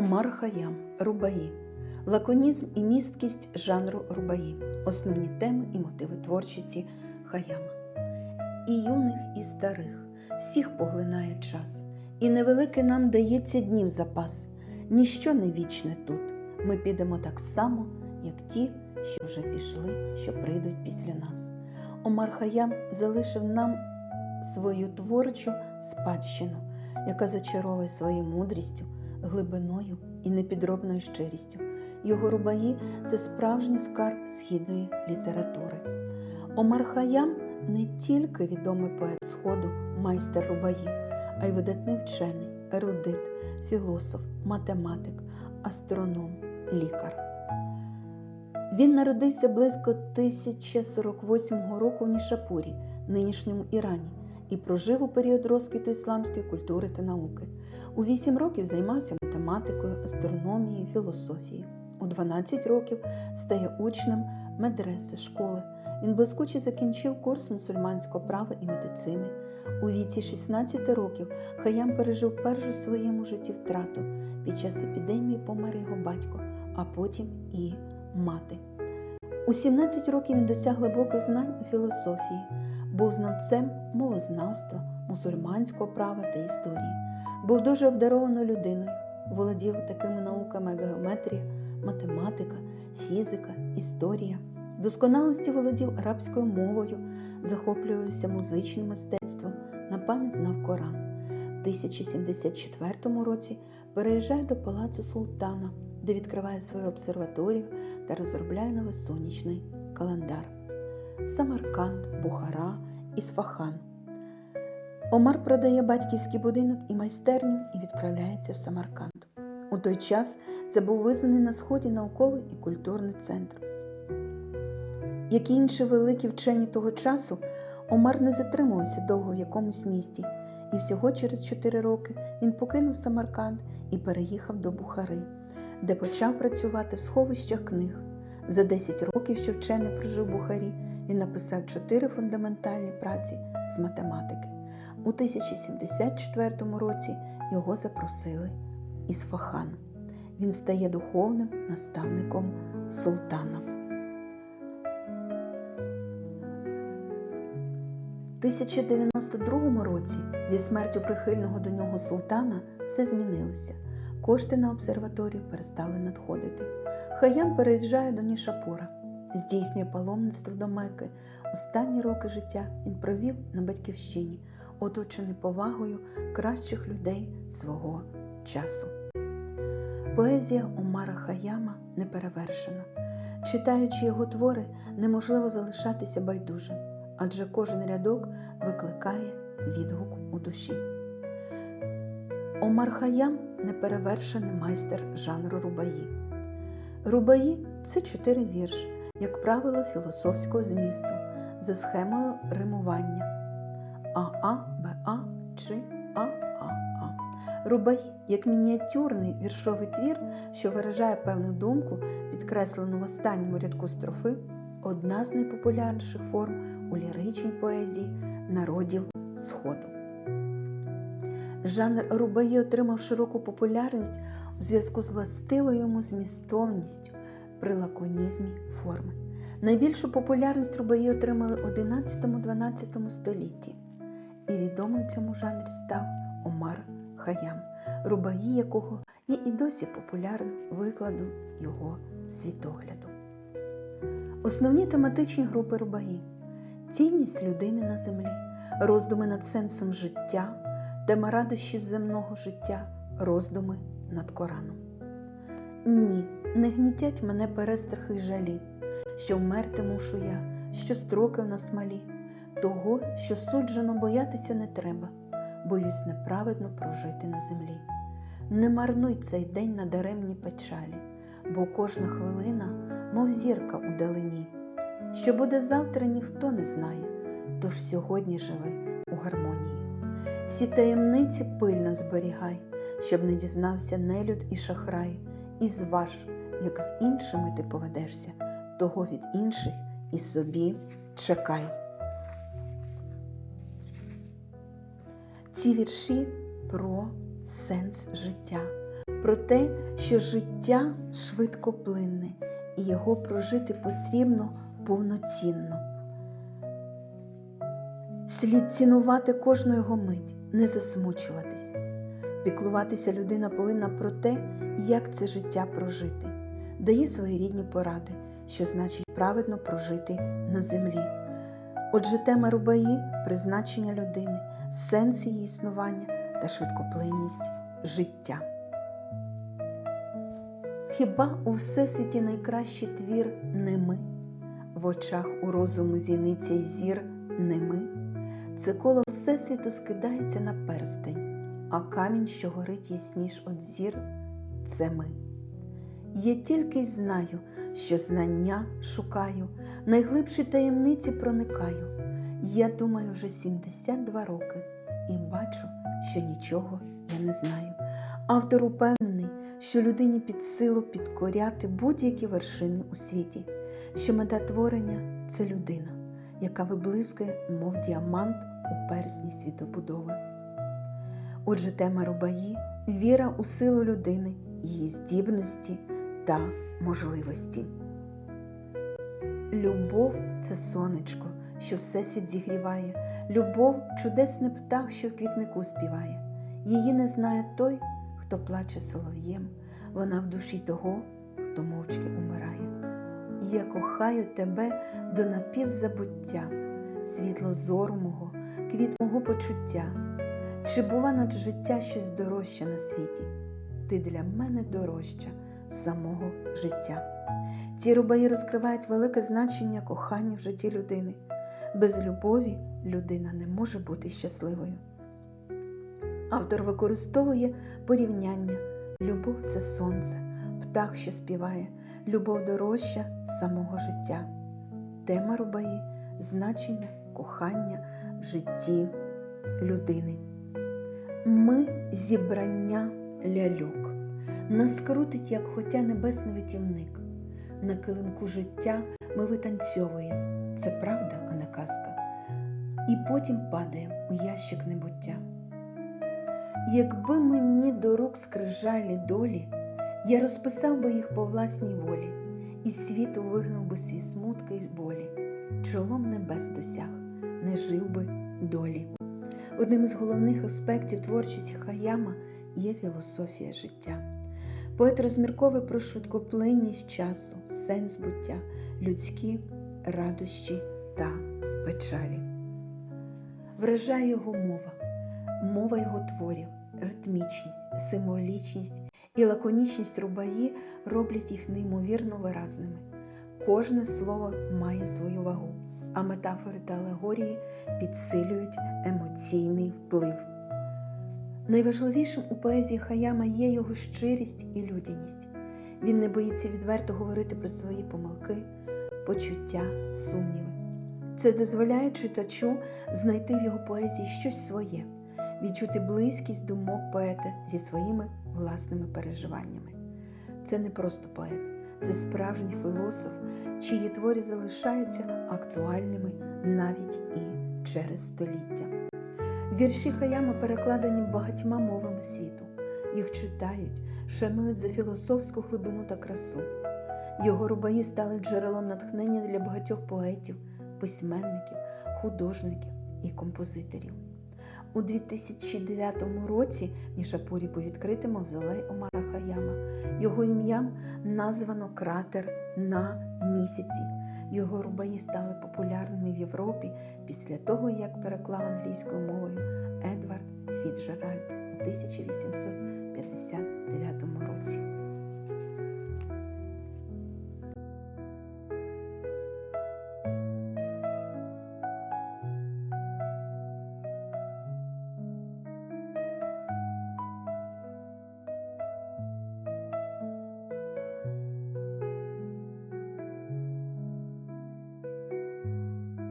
Омар Хаям Рубаї. Лаконізм і місткість жанру Рубаї. Основні теми і мотиви творчості Хаяма. І юних, і старих, всіх поглинає час. І невелике нам дається днів запас. Ніщо не вічне тут. Ми підемо так само, як ті, що вже пішли, що прийдуть після нас. Омар Хаям залишив нам свою творчу спадщину, яка зачаровує своєю мудрістю, глибиною і непідробною щирістю. Його рубаї це справжній скарб східної літератури. Омар Хаям не тільки відомий поет Сходу, майстер рубаї, а й видатний вчений, ерудит, філософ, математик, астроном, лікар. Він народився близько 1048 року в Нішапурі, нинішньому Ірані, і прожив у період розквіту ісламської культури та науки. У 8 років займався математикою, астрономією, філософією. У 12 років стає учнем медреси школи. Він блискуче закінчив курс мусульманського права і медицини. У віці 16 років Хаям пережив першу в своєму житті втрату. Під час епідемії помер його батько, а потім і мати. У 17 років він досяг глибоких знань у філософії, був знавцем мовознавства, мусульманського права та історії, був дуже обдарованою людиною, володів такими науками, як геометрія, математика, фізика, історія. Досконалості володів арабською мовою, захоплювався музичним мистецтвом, на пам'ять знав Коран. В 1074 році переїжджає до палацу султана, де відкриває свою обсерваторію та розробляє новий сонячний календар. Самарканд, Бухара, Ісфахан. Омар продає батьківський будинок і майстерню і відправляється в Самарканд. У той час це був визнаний на сході науковий і культурний центр. Як і інші великі вчені того часу, Омар не затримувався довго в якомусь місті, і всього через 4 роки він покинув Самарканд і переїхав до Бухари, де почав працювати в сховищах книг. За 10 років, що вчений прожив Бухарі, він написав 4 фундаментальні праці з математики. У 1074 році його запросили із Фахан. Він стає духовним наставником султана. У 1092 році, зі смертю прихильного до нього султана, все змінилося. Кошти на обсерваторію перестали надходити. Хаям переїжджає до Нішапура, здійснює паломництво до Мекки. Останні роки життя він провів на батьківщині, оточений повагою кращих людей свого часу. Поезія Омара Хаяма неперевершена. Читаючи його твори, неможливо залишатися байдужим, адже кожен рядок викликає відгук у душі. Омар Хаям неперевершений майстер жанру рубаї. Рубаї це чотири вірші, як правило, філософського змісту за схемою римування АА, БА чи ААА. Рубаї як мініатюрний віршовий твір, що виражає певну думку, підкреслену в останньому рядку строфи, одна з найпопулярніших форм у ліричній поезії народів Сходу. Жанр рубаї отримав широку популярність у зв'язку з властивою йому змістовністю при лаконізмі форми. Найбільшу популярність рубаї отримали у 11-12 столітті, і відомим цьому жанрі став Омар Хаям, рубаї якого є і досі популярним викладом його світогляду. Основні тематичні групи рубаї цінність людини на землі, роздуми над сенсом життя, тема радощів земного життя, роздуми над Кораном. Ні, не гнітять мене перестрахи й жалі, що вмерти мушу я, що строки в нас малі, того, що суджено боятися не треба, боюсь неправедно прожити на землі. Не марнуй цей день на даремні печалі, бо кожна хвилина, мов зірка у далині. Що буде завтра, ніхто не знає, тож сьогодні живи у гармонії. Всі таємниці пильно зберігай, щоб не дізнався нелюд і шахрай, і зваж, як з іншими ти поведешся, того від інших і собі чекай. Ці вірші про сенс життя, про те, що життя швидкоплинне і його прожити потрібно повноцінно. Слід цінувати кожну його мить, не засмучуватись. Піклуватися людина повинна про те, як це життя прожити, дає свої рідні поради, що значить праведно прожити на землі. Отже, тема Рубаї призначення людини, сенс її існування та швидкоплинність життя. Хіба у всесвіті найкращий твір не ми? В очах у розуму зіниця й зір не ми? Це коло Всесвіту скидається на перстень, а камінь, що горить ясніш от зір, це ми. Я тільки й знаю, що знання шукаю, найглибші таємниці проникаю. Я думаю вже 72 роки і бачу, що нічого я не знаю. Автор упевнений, що людині під силу підкоряти будь-які вершини у світі, що мета творення це людина, яка виблискує, мов діамант у персні світобудови. Отже, тема Рубаї віра у силу людини, її здібності та можливості. Любов це сонечко, що всесвіт зігріває, любов чудесний птах, що в квітнику співає. Її не знає той, хто плаче солов'єм, вона в душі того, хто мовчки умирає. Я кохаю тебе до напівзабуття, світло зору мого, квіт мого почуття. Чи бува над життя щось дорожче на світі? Ти для мене дорожча самого життя. Ці рубаї розкривають велике значення кохання в житті людини. Без любові людина не може бути щасливою. Автор використовує порівняння. Любов це сонце, птах, що співає, любов дорожча самого життя. Тема рубаї значення кохання в житті людини. Ми зібрання ляльок. Нас крутить, як хотя небесний витівник. На килимку життя ми витанцьовуємо. Це правда, а не казка. І потім падаємо у ящик небуття. Якби мені до рук скрижалі долі, я розписав би їх по власній волі, і світу вигнав би свій смутки й болі, чолом небес досяг, не жив би долі. Одним із головних аспектів творчості Хаяма є філософія життя. Поет розмірковує про швидкоплинність часу, сенс буття, людські радощі та печалі. Вражає його мова, мова його творів, ритмічність, символічність і лаконічність рубаї роблять їх неймовірно виразними. Кожне слово має свою вагу, а метафори та алегорії підсилюють емоційний вплив. Найважливішим у поезії Хаяма є його щирість і людяність. Він не боїться відверто говорити про свої помилки, почуття, сумніви. Це дозволяє читачу знайти в його поезії щось своє, відчути близькість думок поета зі своїми власними переживаннями. Це не просто поет, це справжній філософ, чиї твори залишаються актуальними навіть і через століття. Вірші Хаяма перекладені багатьма мовами світу. Їх читають, шанують за філософську глибину та красу. Його рубаї стали джерелом натхнення для багатьох поетів, письменників, художників і композиторів. У 2009 році Нішапурі був відкритий мавзолей Омара Хаяма. Його ім'ям названо кратер на місяці. Його рубаї стали популярними в Європі після того, як переклав англійською мовою Едвард Фіджеральд у 1859 році.